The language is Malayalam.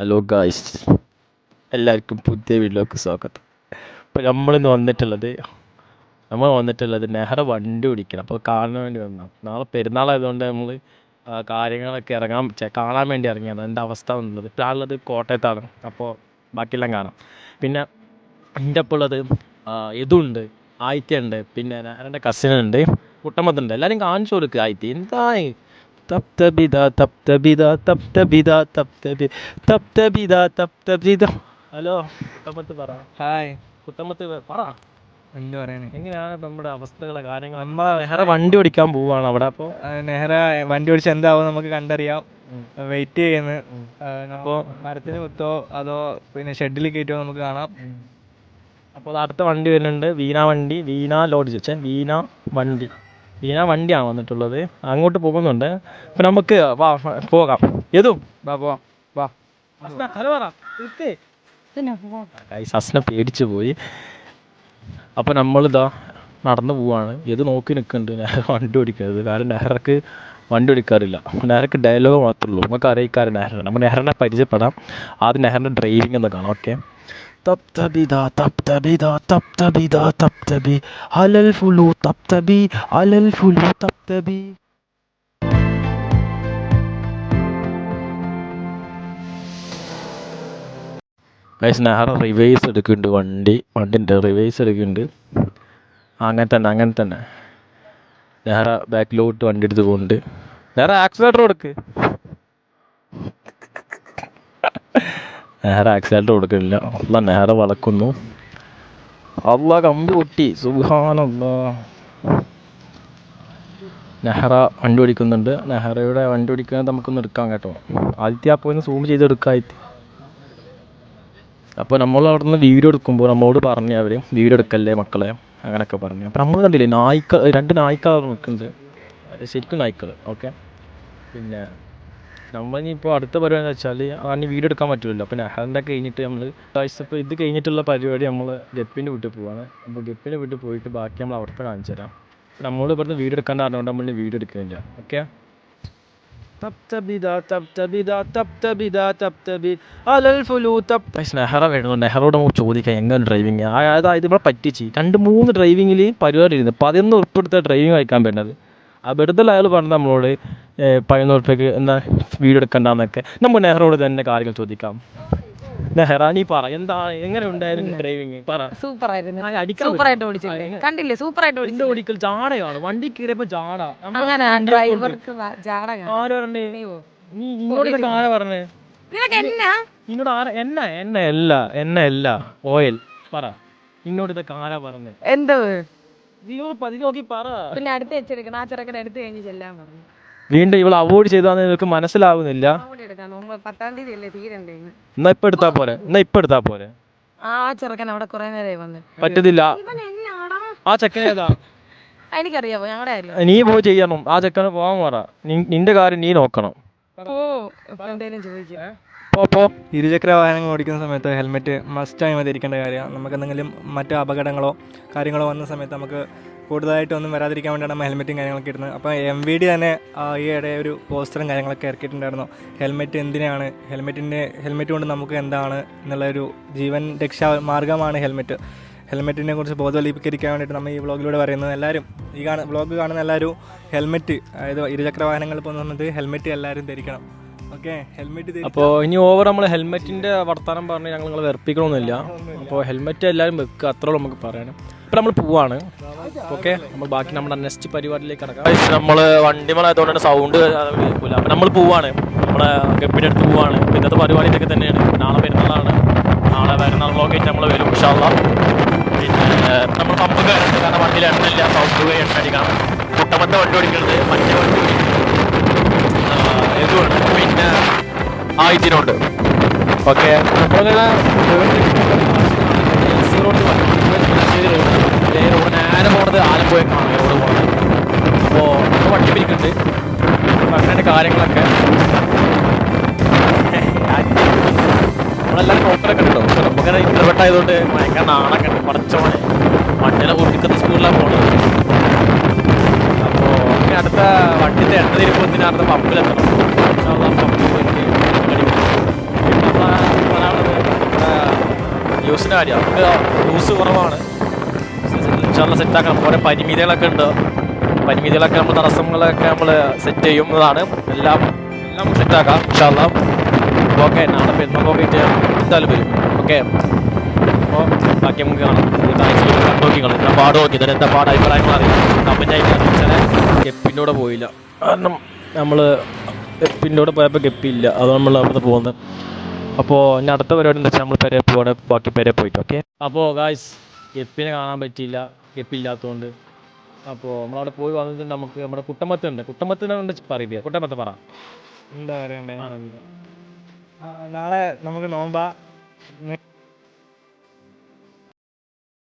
ഹലോ ഗായ്സ് എല്ലാവർക്കും പുതിയ വീട്ടിലേക്ക് സ്വാഗതം. ഇപ്പോൾ നമ്മളിന്ന് വന്നിട്ടുള്ളത് നമ്മൾ വന്നിട്ടുള്ളത് നെഹ്റ വണ്ടി ഓടിക്കണം. അപ്പോൾ കാണാൻ വേണ്ടി വന്നതാണ് നാളെ പെരുന്നാളായതുകൊണ്ട് നമ്മൾ കാര്യങ്ങളൊക്കെ ഇറങ്ങാൻ കാണാൻ വേണ്ടി ഇറങ്ങിയത്. എന്റെ അവസ്ഥ വന്നത്? ഇപ്പോൾ ഉള്ളത് കോട്ടയത്താണ്. അപ്പോൾ ബാക്കിയെല്ലാം കാണാം. പിന്നെ എന്റെ ഒപ്പം ഉള്ളത് ഇതുണ്ട് ആയിത്തയുണ്ട് പിന്നെ എന്റെ കസിനുണ്ട് കുട്ടമ്മത്തുണ്ട് എല്ലാവരും കാണിച്ചു കൊടുക്കുക ആയിത്തി എന്താ തപ്തബിത തപ്തബിത തപ്തബിത തപ്തബി തപ്തബിത തപ്തബിത ഹലോ കുട്ടമ്മത്ത് പറ. ഹായ്. കുട്ടമ്മത്ത് പറ. എന്താ പറയണേ? എങ്ങനെയാണ് നമ്മുടെ അവസ്ഥകളെ കാര്യങ്ങൾ നമ്മളെ നെഹ്റ വണ്ടി ഓടിക്കാൻ പോവാണ് അവിടെ അപ്പോൾ നെഹ്റ വണ്ടി ഓടിച്ച് എന്താവും നമുക്ക് കണ്ടറിയാം. വെയിറ്റ് ചെയ്യുന്നു. അപ്പോൾ മരത്തിന് കുത്തോ അതോ പിന്നെ ഷെഡിൽ കയറ്റോ നമുക്ക് കാണാം. അപ്പോൾ അടുത്ത വണ്ടി വരുന്നുണ്ട് വീണ വണ്ടി വീണ ലോഡ്ജ് ചോദിച്ചേ വീണ വണ്ടി. വീണ വണ്ടിയാണ് വന്നിട്ടുള്ളത്. അങ്ങോട്ട് പോകുന്നുണ്ട്. അപ്പം നമുക്ക് വാ പോകാം. ഏതും വാ പോവാം. വാ. ഹലോ പറ. അസ്ന പേടിച്ചു പോയി. അപ്പോൾ നമ്മളിതാ നടന്നു പോവാണ്. ഏത് നോക്കി നിൽക്കുന്നുണ്ട് നേരെ വണ്ടി ഓടിക്കരുത്. കാരണം നെഹ്റക്ക് വണ്ടി ഓടിക്കാറില്ല. നെഹ്റക്ക് ഡയലോഗ് മാത്രമേ ഉള്ളൂ. നമുക്ക് അറിയിക്കാറ് നെഹ്റ നമുക്ക് നെഹ്റിനെ പരിചയപ്പെടാം. ആദ്യം നെഹ്റിന്റെ ഡ്രൈവിംഗ് എന്ന് കാണാം. ഓക്കെ തപ്തബിദാ തപ്തബിദാ തപ്തബിദാ തപ്തബി അലൽ ഫുലു തപ്തബി അലൽ ഫുലു തപ്തബി ഗൈസ് നെഹ്റ റിവേഴ്സ് എടുക്കുന്നുണ്ട് വണ്ടി. വണ്ടിന്റെ റിവേഴ്സ് എടുക്കുന്നുണ്ട്. അങ്ങനെ തന്നെ അങ്ങനെ തന്നെ. നെഹ്റ ബാക്കിലോട്ട് വണ്ടി എടുത്ത് പോകുന്നുണ്ട് നെഹ്റ ആക്സിലേറ്റർ കൊടുക്ക് നെഹ്റ ആക്സിലേറ്റർ കൊടുക്കുന്നില്ല അല്ല നേരെ വളക്കുന്നു. അല്ല കമ്പി പൊട്ടി. സുഹാനല്ലാ നെഹ്റ വണ്ടി ഓടിക്കുന്നുണ്ട്. നെഹ്റയുടെ വണ്ടി ഓടിക്കുന്നത് നമുക്കൊന്ന് എടുക്കാം കേട്ടോ. ആദ്യത്തെ അപ്പോൾ ഒന്ന് സൂം ചെയ്ത് എടുക്കാം ആദ്യത്തെ അപ്പോൾ നമ്മൾ അവിടെ നിന്ന് വീഡിയോ എടുക്കുമ്പോൾ നമ്മളോട് പറഞ്ഞു അവർ വീഡിയോ എടുക്കല്ലേ മക്കളെ? അങ്ങനെയൊക്കെ പറഞ്ഞു. അപ്പോൾ നമ്മൾ കണ്ടില്ലേ നായ്ക്കൾ രണ്ട് നായ്ക്കളാണ് നിൽക്കുന്നത്. ശരിക്കും നായ്ക്കൾ ഓക്കെ പിന്നെ നമ്മളിനിപ്പോൾ അടുത്ത പരിപാടി എന്ന് വെച്ചാൽ അതിന് വീഡിയോ എടുക്കാൻ പറ്റില്ലല്ലോ അപ്പോൾ നെഹ്റിന്റെ കഴിഞ്ഞിട്ട് നമ്മൾ ഇപ്പോൾ ഇത് കഴിഞ്ഞിട്ടുള്ള പരിപാടി നമ്മൾ ഗപ്പിന്റെ വീട്ടിൽ പോവാണ്. അപ്പോൾ ഗപ്പിന്റെ വീട്ടിൽ പോയിട്ട് ബാക്കി നമ്മൾ അവിടുത്തെ കാണിച്ചു തരാം. നമ്മൾ ഇവിടുന്ന് വീഡിയോ എടുക്കാൻ അറിഞ്ഞുകൊണ്ട് നമ്മൾ വീഡിയോ എടുക്കുന്നില്ല. ഓക്കെ നെഹ്റ വരുന്നു. നെഹ്റോട് നമുക്ക് ചോദിക്കാം എങ്ങനെ ഡ്രൈവിങ് അതായത് ഇവിടെ പറ്റിച്ച്. രണ്ട് മൂന്ന് ഡ്രൈവിങ്ങിൽ പരിപാടി ഇരുന്നു പതിനൊന്ന് ഉറുപ്പെടുത്ത ഡ്രൈവിങ് കഴിക്കാൻ പറ്റുന്നത്. വെറുതെ അയാൾ പറഞ്ഞു നമ്മളോട് പഴയപ്പേക്ക് പതിനൊന്ന് ഉറുപ്പ്യക്ക് എന്താ വീഡിയോ എടുക്കണ്ടെന്നൊക്കെ. നമ്മൾ നെഹ്റോട് തന്നെ കാര്യങ്ങൾ ചോദിക്കാം. നെഹ്റ നീ പറ. എന്താ എങ്ങനെ ഉണ്ടായിരുന്നു ഡ്രൈവിങ് പറ. സൂപ്പർ ആയിരുന്നു സൂപ്പർ ആയിട്ട് ഓടിച്ചില്ലേ? കണ്ടില്ലേ? സൂപ്പർ ആയിട്ട് ഓടിച്ചു ഓടിക്കൽ? ജാടയാണ്. വണ്ടി കയറിയപ്പോ ജാട. അങ്ങനെ ഡ്രൈവർക്ക് ജാട. ആര് പറഞ്ഞേ? നീ ഇങ്ങോട്ട് ആരാ പറഞ്ഞേ? നിനക്ക് എന്നാ? നിന്നോട് ആരാ? എന്ന എണ്ണ അല്ല എണ്ണ അല്ല ഓയിൽ. പറ. നിന്നോട് ഇതൊക്കെ ആരാ പറഞ്ഞേ? എന്തോ? നീ പതി നോക്കി പറ. പിന്നെ അടുത്ത് വെച്ചെടുക്കണം. ആ ചെറുക്കൻ എടുത്ത് കഴിഞ്ഞ് ചെല്ലാൻ പറഞ്ഞു. വീണ്ടും ഇവൾ അവോയ്ഡ് ചെയ്താന്ന് നിങ്ങൾക്ക് മനസ്സിലാവുന്നില്ല. അങ്ങോട്ട് എടുക്കാം. മുമ്പ് പത്താം തീയതി അല്ലേ തീരണ്ടേ എന്നാ ഇപ്പൊ എടുത്താ പോരെ? എന്നാ ഇപ്പൊ എടുത്താ പോരെ? ആ ചെറുക്കൻ അവിടെ കുറെ നേരമായി വന്ന്. പറ്റത്തില്ല. ആ ചെക്കൻ ഏതാ? എനിക്കറിയാമോ ഞങ്ങളുടെ കാര്യം നീ പോയി ചെയ്യണം. ആ ചെക്കന് പോവാൻ പറ. നി- നിന്റെ കാര്യം നീ നോക്കണം. ഓ ഇപ്പൊ എന്തേലും ചോദിക്കാം പോ അപ്പോൾ ഇരുചക്ര വാഹനങ്ങൾ ഓടിക്കുന്ന സമയത്ത് ഹെൽമെറ്റ് മസ്റ്റായി മതി ഇരിക്കേണ്ട കാര്യമാണ്. നമുക്ക് എന്തെങ്കിലും മറ്റു അപകടങ്ങളോ കാര്യങ്ങളോ വന്ന സമയത്ത് നമുക്ക് കൂടുതലായിട്ടൊന്നും വരാതിരിക്കാൻ വേണ്ടിയാണ് നമ്മൾ ഹെൽമെറ്റും കാര്യങ്ങളൊക്കെ ഇടുന്നത്. അപ്പോൾ എം വി ഡി തന്നെ ഈയിടെ ഒരു പോസ്റ്ററും കാര്യങ്ങളൊക്കെ ഇറക്കിയിട്ടുണ്ടായിരുന്നു. ഹെൽമെറ്റ് എന്തിനാണ്? ഹെൽമെറ്റിന്റെ ഹെൽമെറ്റ് കൊണ്ട് നമുക്ക് എന്താണ് എന്നുള്ളൊരു ജീവൻ രക്ഷാ മാർഗമാണ് ഹെൽമെറ്റ്. ഹെൽമെറ്റിനെ കുറിച്ച് ബോധവൽക്കരിക്കാൻ വേണ്ടിയിട്ട് നമ്മൾ ഈ വ്ളോഗിലൂടെ പറയുന്നത് എല്ലാവരും ഈ കാണുന്ന വ്ളോഗ് കാണുന്ന എല്ലാവരും ഹെൽമെറ്റ് അതായത് ഇരുചക്ര വാഹനങ്ങൾ പോകുന്ന സമയത്ത് ഹെൽമെറ്റ് എല്ലാവരും ധരിക്കണം. അപ്പോൾ ഇനി ഓവർ നമ്മൾ ഹെൽമെറ്റിന്റെ വർത്തമാനം പറഞ്ഞ് ഞങ്ങൾ നിങ്ങൾ വെറുപ്പിക്കണമെന്നില്ല അപ്പോൾ ഹെൽമെറ്റ് എല്ലാവരും വെക്കുക അത്രയുള്ളൂ നമുക്ക് പറയാൻ ഇപ്പം നമ്മൾ പോവാണ്. ഓക്കെ നമ്മൾ ബാക്കി നമ്മുടെ നെക്സ്റ്റ് പരിപാടിയിലേക്ക് കിടക്കാം. നമ്മൾ വണ്ടിമലായതുകൊണ്ട് തന്നെ സൗണ്ട് കേൾക്കില്ല അപ്പം നമ്മൾ പോവാണ്. നമ്മളെ ഗപ്പിന്റെ അടുത്ത് പോവാണ്. ഇന്നത്തെ പരിപാടി ഇതൊക്കെ തന്നെയാണ്. നാളെ പെരുന്നാളാണ്. നാളെ പെരുന്നാൾ നമ്മൾ വരും ഇൻഷാല്ല പിന്നെ നമ്മൾ പമ്പ് കയറുന്നുണ്ട് കാരണം വണ്ടിയിൽ എണ്ണയില്ല സൗണ്ട് കയറി എണ്ണ അടിക്കണം കുട്ടമത്തെ വണ്ടി ഓടിക്കുന്നത് മറ്റേ വണ്ടി ഇതുണ്ട്. പിന്നെ ആ ഇതിനുണ്ട് ഓക്കെ. നമ്മളിങ്ങനെ നേരെ പോണത് ആലപ്പുഴക്കാണ് റോഡ് പോണത് അപ്പോൾ നമ്മൾ വണ്ടി പിരിക്കുന്നുണ്ട് അങ്ങനെ കാര്യങ്ങളൊക്കെ നമ്മളെല്ലാം നോക്കലൊക്കെ ഉണ്ടോ പക്ഷെ നമുക്കങ്ങനെ ഇടപെട്ട് ആയതുകൊണ്ട് ഭയങ്കര നാണൊക്കെ ഉണ്ട്. പടച്ചോനെ. വണ്ടിയിലെ കുട്ടിക്കുന്ന സ്കൂളിലാണ് പോണത്. അപ്പോൾ അങ്ങനെ അടുത്ത വണ്ടിന്റെ എണ്ണ തിരുപ്പത്തിനടുത്ത പമ്പിലെത്തണം പമ്പിൽ ന്യൂസിന്റെ കാര്യം. നമുക്ക് ജ്യൂസ് കുറവാണ്. ഇൻഷാല്ല സെറ്റാക്കണം ഓരോ പരിമിതികളൊക്കെ ഉണ്ട്. പരിമിതികളൊക്കെ നമ്മൾ തടസ്സങ്ങളൊക്കെ നമ്മൾ സെറ്റ് ചെയ്യുന്നതാണ്. എല്ലാം എല്ലാം സെറ്റാക്കാം ഇൻഷാല്ല ഓക്കെ നാളെ പോയിട്ട് എന്തായാലും വരും. ഓക്കെ. അപ്പോൾ ബാക്കി നമുക്ക് കാണാം. നോക്കി കാണാം എന്താ പാട് നോക്കി. ഇതിന് എന്താ പാട്? അറിയാം ഗപ്പിന്റെ കൂടെ പോയില്ല. കാരണം നമ്മൾ ഗപ്പിന്റെ പോയപ്പോൾ ഗപ്പിയില്ല. അത് നമ്മൾ അവിടെ പോകുന്നത് അപ്പോൾ ഇനി അടുത്ത പരിപാടി എന്താ വെച്ചാൽ നമ്മൾ പെരെ പോകണം ബാക്കി പേരെ പോയിട്ട് ഓക്കെ അപ്പോൾ ഗായ്സ് ഗപ്പിനെ കാണാൻ പറ്റിയില്ല. ഗപ്പില്ലാത്തതുകൊണ്ട് അപ്പോൾ നമ്മളവിടെ പോയി വന്നിട്ട് നമുക്ക് നമ്മുടെ കുട്ടമ്പത്തുണ്ട് ഉണ്ട് പറയുക കുട്ടമത്ത് പറ. എന്താ പറയണ്ടേ? നാളെ നമുക്ക് നോമ്പാ.